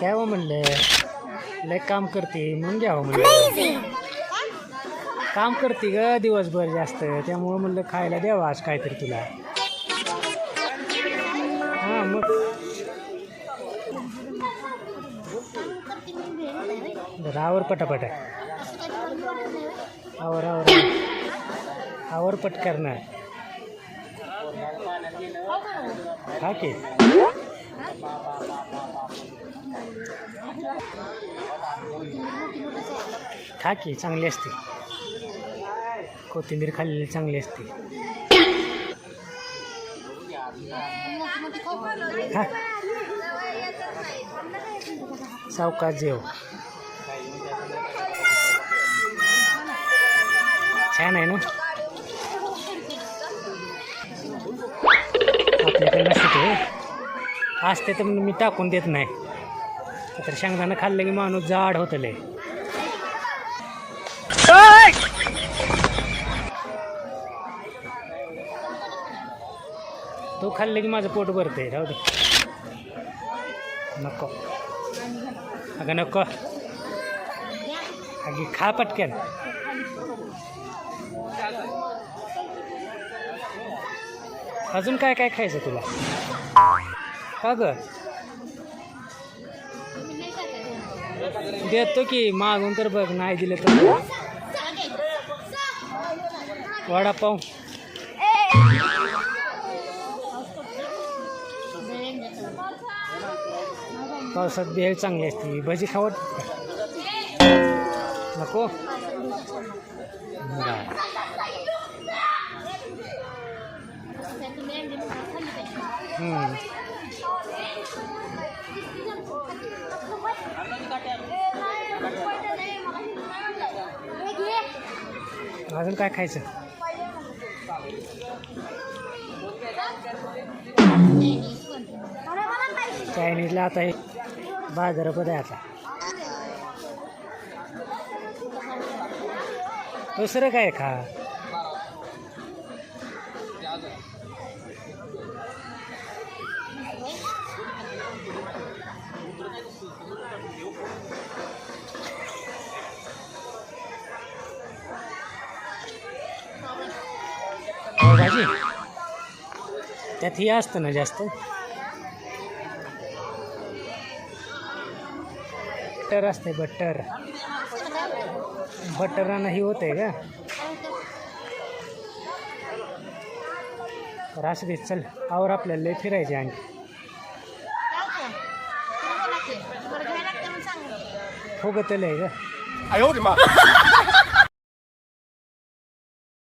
घ्यावं हो म्हणलं. लय काम करते म्हणून घ्यावं हो म्हणलं. काम करते ग दिवसभर जास्त. त्यामुळं म्हणलं खायला द्यावं हो आज काहीतरी तुला. हां मग. बरं आवर पटापट. आवर आवर. आवर पटकरणार हा की. खा की चांगली असते. कोथिंबीर खाल्लेली चांगली असते. खा सावकाश जेव. छान आहे ना? आपल्याकडे नसते असते तर मी टाकून देत नाही. तर शेंगदाणा खाल्लं की माणूस जाड होतं लय तो खाल्लं की माझं पोट भरते राहू दे. नको. अगं नको. अगे खा पटकन. अजून काय काय खायचं तुला? का ग देतो की मागून तर बघ नाही दिलं तर वडापाव. पावसात भेळ चांगली असते. भजी खावत नको. हम्म. अजून काय खायचं? चायनीजला आता हे बाजारात आहे आता. दुसरं काय खा? पावभाजी त्यात हे असतं ना जास्त. बटर असते बटर बटरानं ही होते का तर असं दे चल. आवर आपल्याला फिरायचे आणखी हो गं. आहे का